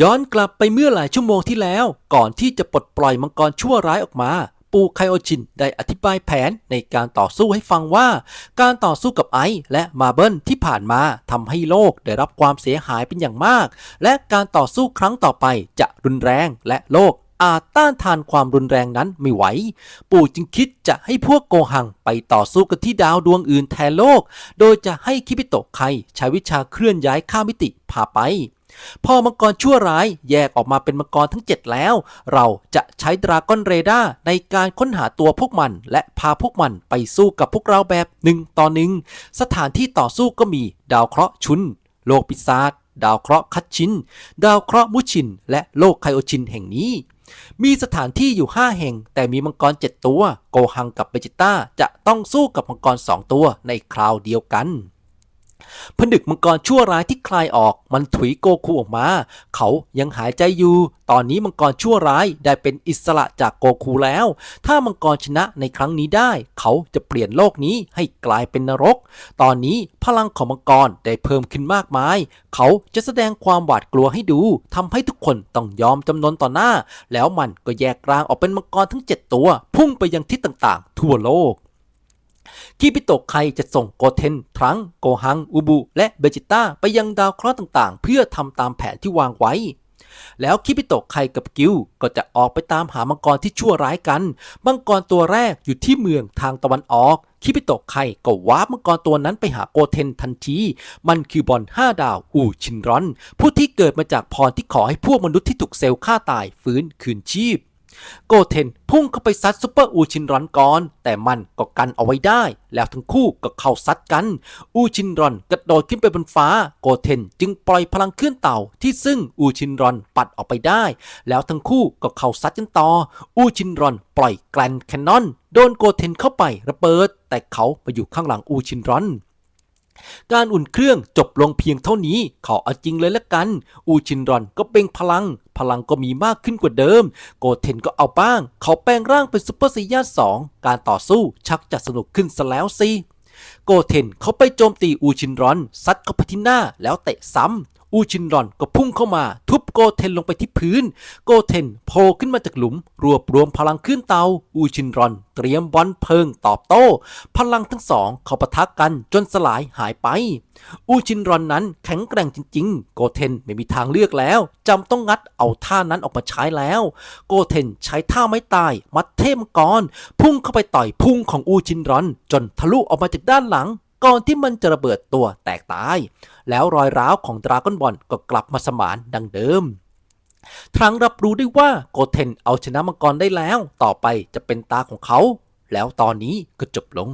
ย้อนกลับไปเมื่อหลายชั่วโมงที่แล้ว ก่อนที่จะปลดปล่อยมังกรชั่วร้ายออกมา ปูไคโอชินได้อธิบายแผนในการต่อสู้ให้ฟังว่า การต่อสู้กับไอซ์และมาเบิลที่ผ่านมาทำให้โลกได้รับความเสียหายเป็นอย่างมาก และการต่อสู้ครั้งต่อไปจะรุนแรงและโลกอาจต้านทานความรุนแรงนั้นไม่ไหว ปู่จึงคิดจะให้พวกโกหังไปต่อสู้กันที่ดาวดวงอื่นแทนโลก โดยจะให้คิปิโตะไคใช้วิชาเคลื่อนย้ายข้ามมิติพาไป พอมังกรชั่วร้ายแยกออกมาเป็นมังกรทั้ง 7 แล้ว เราจะใช้ดราก้อนเรดาร์ในการค้นหาตัวพวกมัน และพาพวกมันไปสู้กับพวกเราแบบหนึ่งต่อหนึ่งสถานที่ต่อสู้ก็มีดาวเคราะห์ชุน โลกปิศาจดาวเคราะห์คัตชิน ดาวเคราะห์มุชิน และโลกไคโอชินแห่งนี้ มีสถานที่อยู่ 5 แห่ง แต่มีมังกร 7 ตัว โกหังกับเบจิต้าจะต้องสู้กับมังกร 2 ตัวในคราวเดียวกัน ผนึกมังกรชั่วร้ายที่คลายออก มันถุยโกคูออกมา เขายังหายใจอยู่ ตอนนี้มังกรชั่วร้ายได้เป็นอิสระจากโกคูแล้ว ถ้ามังกรชนะในครั้งนี้ได้ เขาจะเปลี่ยนโลกนี้ให้กลายเป็นนรก ตอนนี้พลังของมังกรได้เพิ่มขึ้นมากมาย เขาจะแสดงความหวาดกลัวให้ดูทำให้ทุกคนต้องยอมจำนนต่อหน้า แล้วมันก็แยกร่างออกเป็นมังกรทั้ง 7 ตัว พุ่งไปยังทิศต่างๆ ทั่วโลก คิปิโตะไคจะส่งโกเทน ทรัง โกฮัง อุบุ และเบจิต้าไปยังดาวเคราะห์ต่างๆ เพื่อทำตามแผนที่วางไว้ แล้วคิปิโตะไคกับกิวก็จะออกไปตามหามังกรที่ชั่วร้ายกัน มังกรตัวแรกอยู่ที่เมืองทางตะวันออก คิปิโตะไคก็วาร์ปมังกรตัวนั้นไปหาโกเทนทันที มันคือบอล5ดาว อูชินรอน ผู้ที่เกิดมาจากพรที่ขอให้พวกมนุษย์ที่ถูกเซลล์ฆ่าตายฟื้นคืนชีพ โกเทนพุ่งเข้าไปซัดซุปเปอร์อูชินรอนก่อน แต่มันก็กันเอาไว้ได้ แล้วทั้งคู่ก็เข้าซัดกัน อูชินรอนกระโดดขึ้นไปบนฟ้า โกเทนจึงปล่อยพลังเคลื่อนเต่าที่ซึ่งอูชินรอนปัดออกไปได้ แล้วทั้งคู่ก็เข้าซัดกันต่อ อูชินรอนปล่อยแกลนแคนนอน โดนโกเทนเข้าไประเบิด แต่เขาไปอยู่ข้างหลังอูชินรอนการอุ่นเครื่องจบลงเพียงเท่านี้ ขอเอาจริงเลยละกัน อูชินรอนก็เป่งพลัง พลังก็มีมากขึ้นกว่าเดิม โกเทนก็เอาบ้าง เขาแปลงร่างเป็นซุปเปอร์ซียาสองการต่อสู้ชักจะสนุกขึ้นซะแล้วสิโกเทนเขาไปโจมตีอูชินรอน ซัดเข้าไปที่หน้าแล้วเตะซ้ำ อูชินรอนก็พุ่งเข้ามา ทุบโกเทนลงไปที่พื้น โกเทนโผล่ขึ้นมาจากหลุม รวบรวมพลังขึ้นเตา อูชินรอน เตรียมบอลเพลิงตอบโต้ พลังทั้งสองเขาปะทะกันจนสลายหายไป อูชินรอนนั้นแข็งแกร่งจริง ๆ โกเทนไม่มีทางเลือกแล้วจำต้องงัดเอาท่านั้นออกมาใช้แล้ว โกเทนใช้ท่าไม้ตาย มัดเทมกรพุ่งเข้าไปต่อยพุ่งของอูชินรอน จนทะลุออกมาจากด้านหลังก่อนที่มันจะระเบิดตัวแตกตาย แล้วรอยร้าวของดราก้อนบอลก็กลับมาสมานดังเดิมทรังรับรู้ได้ว่าโกเทนเอาชนะมังกรได้แล้ว ต่อไปจะเป็นตาของเขา แล้วตอนนี้ก็จบลง